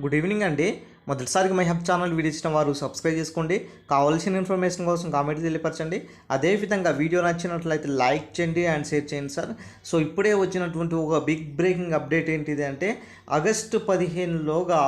Good evening అండి. మొదటిసారి my hub channel video ఇచ్చిన వారు సబ్స్క్రైబ్ చేసుకోండి. కావాల్సిన ఇన్ఫర్మేషన్ కోసం కామెంట్ తెలియపరచండి. అదేవిధంగా వీడియో నచ్చినట్లయితే లైక్ చేయండి అండ్ షేర్ చేయండి సార్. సో ఇప్పుడే వచ్చినటువంటి ఒక బిగ్ బ్రేకింగ్ అప్డేట్ ఏంటిది అంటే ఆగస్టు పదిహేనులోగా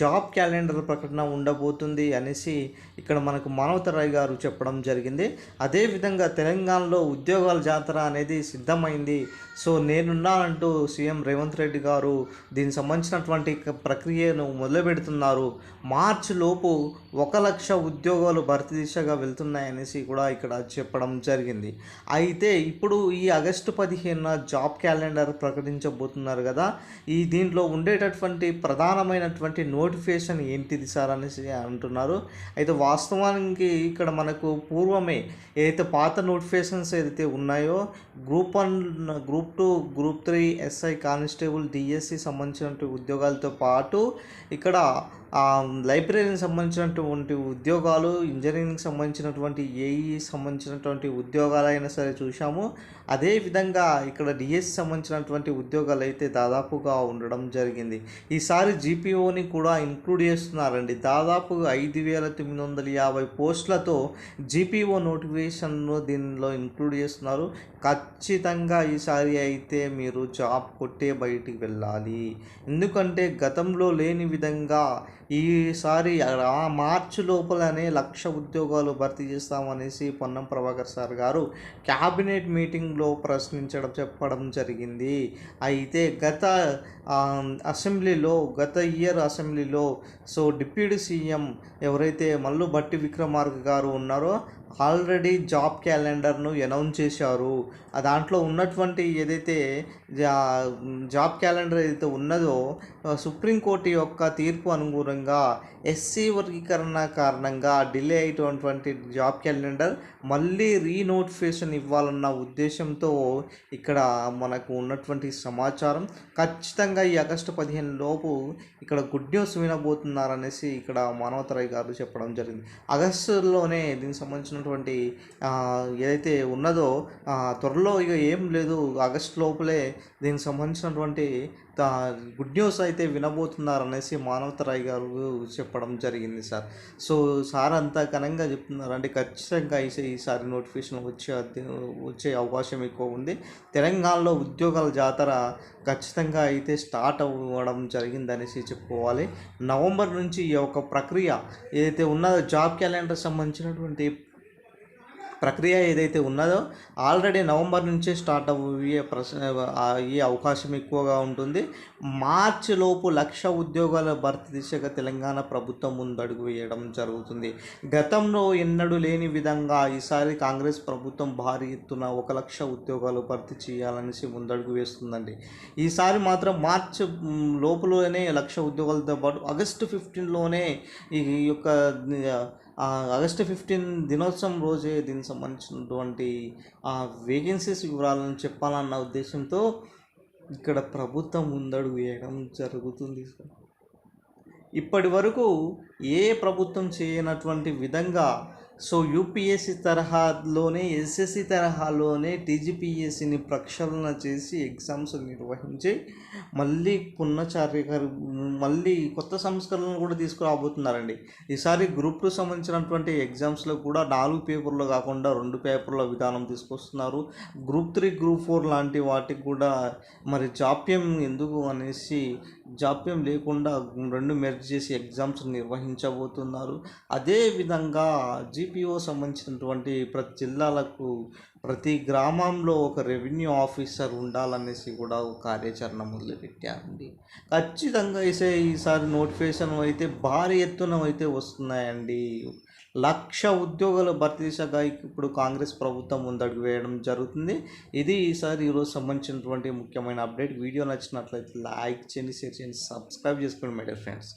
జాబ్ క్యాలెండర్ ప్రకటన ఉండబోతుంది అనేసి ఇక్కడ మనకు మానవతరాయ్ గారు చెప్పడం జరిగింది. అదేవిధంగా తెలంగాణలో ఉద్యోగాల జాతర అనేది సిద్ధమైంది. సో నేనున్నానంటూ సీఎం రేవంత్ రెడ్డి గారు దీనికి సంబంధించినటువంటి ప్రక్రియను మొదలు పెడుతున్నారు మార్చిలోపు ఒక లక్ష ఉద్యోగాలు భర్తీ దిశగా వెళ్తున్నాయనేసి కూడా ఇక్కడ చెప్పడం జరిగింది. అయితే ఇప్పుడు ఈ ఆగస్టు పదిహేనున జాబ్ క్యాలెండర్ ప్రకటించబోతున్నారు కదా. ఈ దీంట్లో ఉండేటటువంటి ప్రధానమైనటువంటి నోటిఫికేషన్ ఏంటిది సార్ అనేసి అంటున్నారు. అయితే వాస్తవానికి ఇక్కడ మనకు పూర్వమే ఏదైతే పాత నోటిఫికేషన్స్ ఏదైతే ఉన్నాయో group one group two group three SI constable DSC సంబంధించినటువంటి ఉద్యోగాలతో పాటు ఇక్కడ ఆ, లైబ్రరీకి సంబంధించినటువంటి ఉద్యోగాలు ఇంజనీరింగ్ సంబంధించినటువంటి ఏఈ సంబంధించినటువంటి ఉద్యోగాలైనా సరే చూసాము అదేవిధంగా ఇక్కడ డిఎస్సి సంబంధించినటువంటి ఉద్యోగాలు అయితే దాదాపుగా ఉండడం జరిగింది. ఈసారి జీపీఓని కూడా ఇంక్లూడ్ చేస్తున్నారండి. దాదాపు ఐదు వేల తొమ్మిది వందల యాభై పోస్టులతో జీపీఓ నోటిఫికేషన్ను దీనిలో ఇంక్లూడ్ చేస్తున్నారు. ఖచ్చితంగా ఈసారి అయితే మీరు జాబ్ కొట్టే బయటికి వెళ్ళాలి. ఎందుకంటే గతంలో లేని విధంగా ఈ ఈసారి ఆ మార్చి లోపలనే లక్ష ఉద్యోగాలు భర్తీ చేస్తామనేసి పొన్నం ప్రభాకర్ సార్ గారు క్యాబినెట్ మీటింగ్లో ప్రశ్నించడం చెప్పడం జరిగింది. అయితే గత అసెంబ్లీలో గత ఇయర్ అసెంబ్లీలో సో డిప్యూటీ సీఎం ఎవరైతే మల్లు భట్టి విక్రమార్క గారు ఉన్నారో ఆల్రెడీ జాబ్ క్యాలెండర్ను అనౌన్స్ చేశారు. దాంట్లో ఉన్నటువంటి ఏదైతే జా- జాబ్ క్యాలెండర్ ఏదైతే ఉన్నదో సుప్రీంకోర్టు యొక్క తీర్పు అనుగుణంగా ఎస్సీ వర్గీకరణ కారణంగా డిలే అయినటువంటి జాబ్ క్యాలెండర్ మళ్ళీ రీనోటిఫికేషన్ ఇవ్వాలన్న ఉద్దేశంతో ఇక్కడ మనకు ఉన్నటువంటి సమాచారం. ఖచ్చితంగా ఈ ఆగస్టు పదిహేను లోపు ఇక్కడ గుడ్ న్యూస్ వినబోతున్నారనేసి ఇక్కడ మానవతరాయ్ గారు చెప్పడం జరిగింది. ఆగస్టులోనే దీనికి సంబంధించినటువంటి ఏదైతే ఉన్నదో త్వరలో ఇక ఏం లేదు. ఆగస్టు లోపలే దీనికి సంబంధించినటువంటి గుడ్ న్యూస్ అయితే వినబోతున్నారు అనేసి మానవతరాయ్ గారు చెప్పడం జరిగింది సార్. సో సార్ అంతా ఘనంగా చెప్తున్నారు. అంటే ఖచ్చితంగా ఈస- ఈసారి నోటిఫికేషన్ వచ్చే వచ్చే అవకాశం ఎక్కువ ఉంది. తెలంగాణలో ఉద్యోగాల జాతర ఖచ్చితంగా అయితే స్టార్ట్ అవ్వడం జరిగిందనేసి చెప్పుకోవాలి. నవంబర్ నుంచి ఈ యొక్క ప్రక్రియ ఏదైతే ఉన్నదో జాబ్ క్యాలెండర్ సంబంధించినటువంటి ప్రక్రియ ఏదైతే ఉన్నదో ఆల్రెడీ నవంబర్ నుంచే స్టార్ట్ అయ్యే ప్రశ్న అయ్యే అవకాశం ఎక్కువగా ఉంటుంది. మార్చి లోపు లక్ష ఉద్యోగాల భర్తీ దిశగా తెలంగాణ ప్రభుత్వం ముందడుగు వేయడం జరుగుతుంది. గతంలో ఎన్నడూ లేని విధంగా ఈసారి కాంగ్రెస్ ప్రభుత్వం భారీ ఎత్తున ఒక లక్ష ఉద్యోగాలు భర్తీ చేయాలనేసి ముందడుగు వేస్తుందండి. ఈసారి మాత్రం మార్చి లోపులోనే లోపలనే లక్ష ఉద్యోగాలతో పాటు ఆగస్టు ఫిఫ్టీన్లోనే ఈ యొక్క ఆగస్టు ఫిఫ్టీన్ దినోత్సవం రోజే దీనికి సంబంధించినటువంటి ఆ వేకెన్సీస్ వివరాలను చెప్పాలన్న ఉద్దేశంతో ఇక్కడ ప్రభుత్వం ముందడుగు వేయడం జరుగుతుంది సార్ ఇప్పటి వరకు ఏ ప్రభుత్వం చేయనటువంటి విధంగా సో యూపీఎస్సి తరహాలోనే ఎస్ఎస్సి తరహాలోనే టీజీపీఎస్సిని ప్రక్షాళన చేసి ఎగ్జామ్స్ నిర్వహించి మళ్ళీ పునఃచార్య మళ్ళీ కొత్త సంస్కరణలు కూడా తీసుకురాబోతున్నారండి. ఈసారి గ్రూప్కు సంబంధించినటువంటి ఎగ్జామ్స్లో కూడా నాలుగు పేపర్లు కాకుండా రెండు పేపర్ల విధానం తీసుకొస్తున్నారు. గ్రూప్ త్రీ గ్రూప్ ఫోర్ లాంటి వాటికి కూడా మరి జాప్యం ఎందుకు అనేసి జాప్యం లేకుండా రెండు మెర్జ్ చేసి ఎగ్జామ్స్ నిర్వహించబోతున్నారు. అదేవిధంగా డిసిపిఓ సంబంధించినటువంటి ప్రతి జిల్లాలకు ప్రతి గ్రామంలో ఒక రెవెన్యూ ఆఫీసర్ ఉండాలనేసి కూడా ఒక కార్యాచరణ మొదలుపెట్టారండి. ఖచ్చితంగా అయితే ఈసారి నోటిఫికేషన్ అయితే భారీ ఎత్తున అయితే వస్తున్నాయండి. లక్ష ఉద్యోగాల భర్తీ దిశగా ఇప్పుడు కాంగ్రెస్ ప్రభుత్వం ముందడుగు వేయడం జరుగుతుంది. ఇది ఈసారి ఈరోజు సంబంధించినటువంటి ముఖ్యమైన అప్డేట్. వీడియో నచ్చినట్లయితే లైక్ చేయండి షేర్ చేయండి సబ్స్క్రైబ్ చేసుకోండి మై డియర్ ఫ్రెండ్స్.